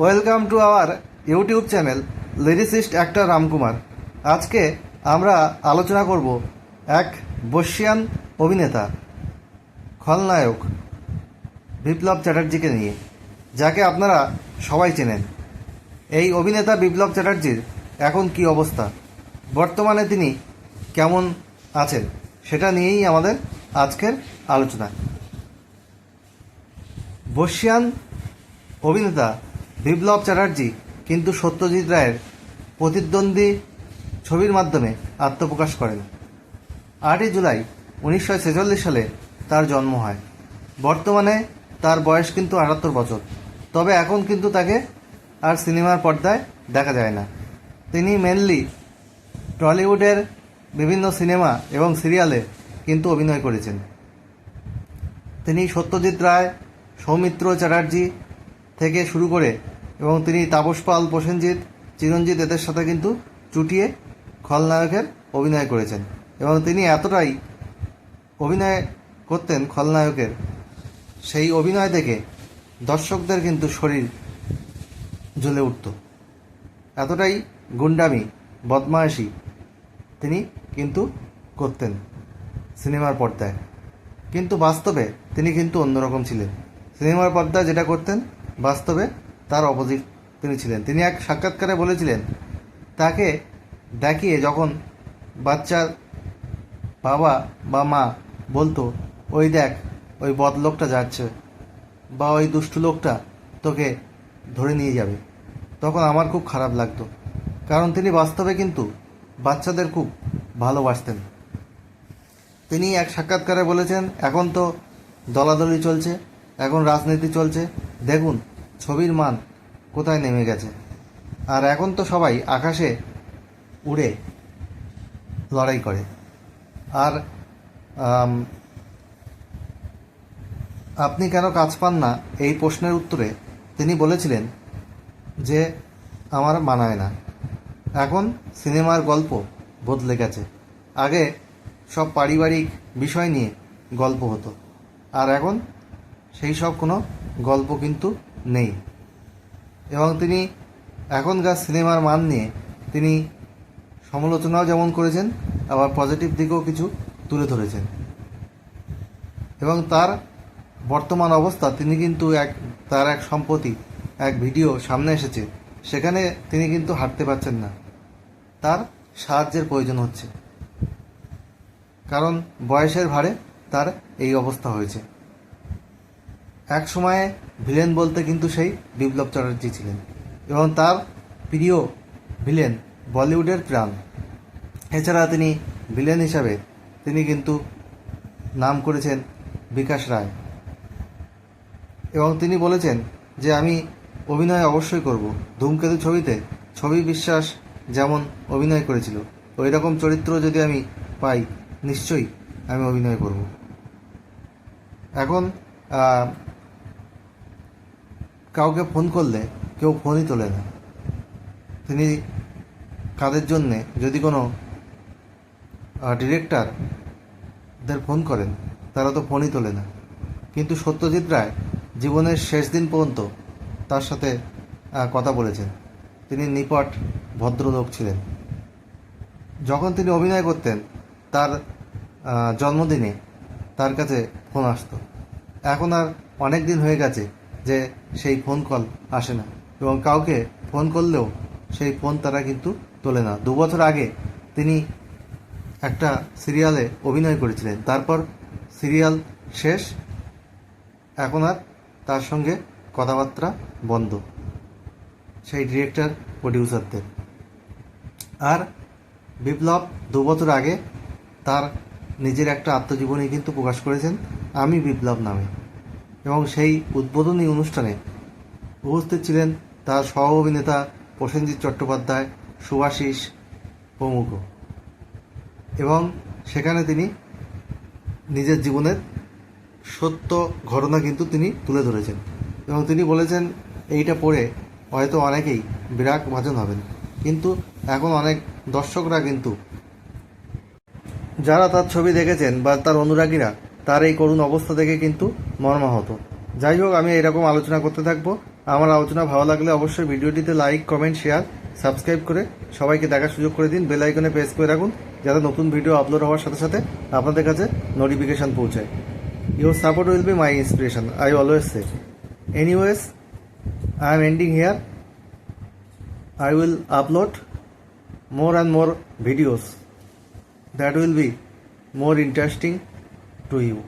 Welcome to our YouTube channel lyricist actor Ramkumar. আজকে আমরা আলোচনা করব এক বর্ষিয়ান অভিনেতা, খলনায়ক বিপ্লব চ্যাটার্জিকে নিয়ে, যাকে আপনারা সবাই চেনেন। এই অভিনেতা বিপ্লব চ্যাটার্জির এখন কি অবস্থা? বর্তমানে তিনি কেমন আছেন? সেটা নিয়েই আমাদের আজকের আলোচনা। বর্ষিয়ান অভিনেতা বিপ্লব চ্যাটার্জি কিন্তু সত্যজিৎ রায়ের প্রতিদ্বন্দ্বী ছবির মাধ্যমে আত্মপ্রকাশ করেন। আটই জুলাই উনিশশো ছেচল্লিশ সালে তার জন্ম হয়। বর্তমানে তার বয়স কিন্তু আটাত্তর বছর। তবে এখন কিন্তু তাকে আর সিনেমার পর্দায় দেখা যায় না। তিনি মেনলি টলিউডের বিভিন্ন সিনেমা এবং সিরিয়ালে কিন্তু অভিনয় করেছেন। তিনি সত্যজিৎ রায়, সৌমিত্র চ্যাটার্জি থেকে শুরু করে এবং তিনি তাপস পাল, প্রসেনজিৎ চিরঞ্জিত এদের সাথে কিন্তু চুটিয়ে খলনায়কের অভিনয় করেছেন। এবং তিনি এতটাই অভিনয় করতেন খলনায়কের সেই অভিনয় দেখে দর্শকদের কিন্তু শরীর জ্বলে উঠত। এতটাই গুন্ডামি বদমায়েশি তিনি কিন্তু করতেন সিনেমার পর্দায়। কিন্তু বাস্তবে তিনি কিন্তু অন্যরকম ছিলেন। সিনেমার পর্দায় যেটা করতেন, বাস্তবে তার অপোজিট তিনি ছিলেন। তিনি এক সাক্ষাৎকারে বলেছিলেন, তাকে দেখিয়ে যখন বাচ্চার বাবা বা মা বলতো, ওই দেখ, ওই বদ লোকটা যাচ্ছে বা ওই দুষ্টু লোকটা তোকে ধরে নিয়ে যাবে। তখন আমার খুব খারাপ লাগতো। কারণ তিনি বাস্তবে কিন্তু বাচ্চাদের খুব ভালোবাসতেন। তিনি এক সাক্ষাৎকারে বলেছেন, এখন তো দলাদলি চলছে, এখন রাজনীতি চলছে। দেখুন ছবির মান কোথায় নেমে গেছে? আর এখন তো সবাই আকাশে উড়ে লড়াই করে। আর আপনি কেন কাজ পান না? এই প্রশ্নের উত্তরে তিনি বলেছিলেন যে, আমার মানায় না। এখন সিনেমার গল্প বদলে গেছে। আগে সব পারিবারিক বিষয় নিয়ে গল্প হতো। আর এখন সেই সব কোনো গল্প কিন্তু নেই। এবং তিনি এখনকার সিনেমার মান নিয়ে তিনি সমালোচনাও যেমন করেছেন, আবার পজিটিভ দিকেও কিছু তুলে ধরেছেন। এবং তার বর্তমান অবস্থা, তিনি কিন্তু এক, তার এক সম্পত্তি, এক ভিডিও সামনে এসেছে, সেখানে তিনি কিন্তু হাঁটতে পারছেন না। তার সাহায্যের প্রয়োজন হচ্ছে। কারণ বয়সের ভারে তার এই অবস্থা হয়েছে। এক সময়ে ভিলেন বলতে কিন্তু সেই বিপ্লব চ্যাটার্জি ছিলেন এবং তার প্রিয় ভিলেন বলিউডের প্রাণ। এছাড়া তিনি ভিলেন হিসাবে তিনি কিন্তু নাম করেছেন বিকাশ রায়। এবং তিনি বলেছেন যে, আমি অভিনয় অবশ্যই করব। ধূমকেতু ছবিতে ছবি বিশ্বাস যেমন অভিনয় করেছিল ওই রকম চরিত্র যদি আমি পাই, নিশ্চয়ই আমি অভিনয় করব। এখন কাউকে ফোন করলে কেউ ফোনই তোলে না। তিনি কাদের জন্যে যদি কোনো ডিরেক্টরদের ফোন করেন, তারা তো ফোনই তোলে না। কিন্তু সত্যজিৎ রায় জীবনের শেষ দিন পর্যন্ত তার সাথে কথা বলেছেন। তিনি নিপট ভদ্রলোক ছিলেন। যখন তিনি অভিনয় করতেন, তার জন্মদিনে তার কাছে ফোন আসতো। এখন আর অনেক দিন হয়ে গেছে যে সেই ফোন কল আসে না। এবং কাউকে ফোন করলেও সেই ফোন তারা কিন্তু তোলে না। দু বছর আগে তিনি একটা সিরিয়ালে অভিনয় করেছিলেন। তারপর সিরিয়াল শেষ, এখন আর তার সঙ্গে কথাবার্তা বন্ধ। সেই ডিরেক্টর, প্রডিউসারদের। আর বিপ্লব দু বছর আগে তার নিজের একটা আত্মজীবনী কিন্তু প্রকাশ করেছেন, আমি বিপ্লব নামে। এবং সেই উদ্বোধনী অনুষ্ঠানে উপস্থিত ছিলেন তার সহ অভিনেতা প্রসেনজিৎ চট্টোপাধ্যায়, সুভাষিস প্রমুখ। এবং সেখানে তিনি নিজের জীবনের সত্য ঘটনা কিন্তু তিনি তুলে ধরেছেন। এবং তিনি বলেছেন, এইটা পড়ে হয়তো অনেকেই বিরাট ভাজন হবেন। কিন্তু এখন অনেক দর্শকরা কিন্তু, যারা তার ছবি দেখেছেন বা তার অনুরাগীরা, তার এই করুণ অবস্থা দেখে কিন্তু মর্মাহত। যাই হোক আমি এরকম আলোচনা করতে থাকব। আমার আলোচনা ভালো লাগলে অবশ্যই ভিডিওটিতে লাইক কমেন্ট শেয়ার সাবস্ক্রাইব করে সবাইকে দেখার সুযোগ করে দিন। বেল আইকনে প্রেস করে রাখুন, যাতে নতুন ভিডিও আপলোড হওয়ার সাথে সাথে আপনাদের কাছে নোটিফিকেশন পৌঁছায়। Your support will be my inspiration I always say anyways I am ending here I will upload more and more videos that will be more interesting to you.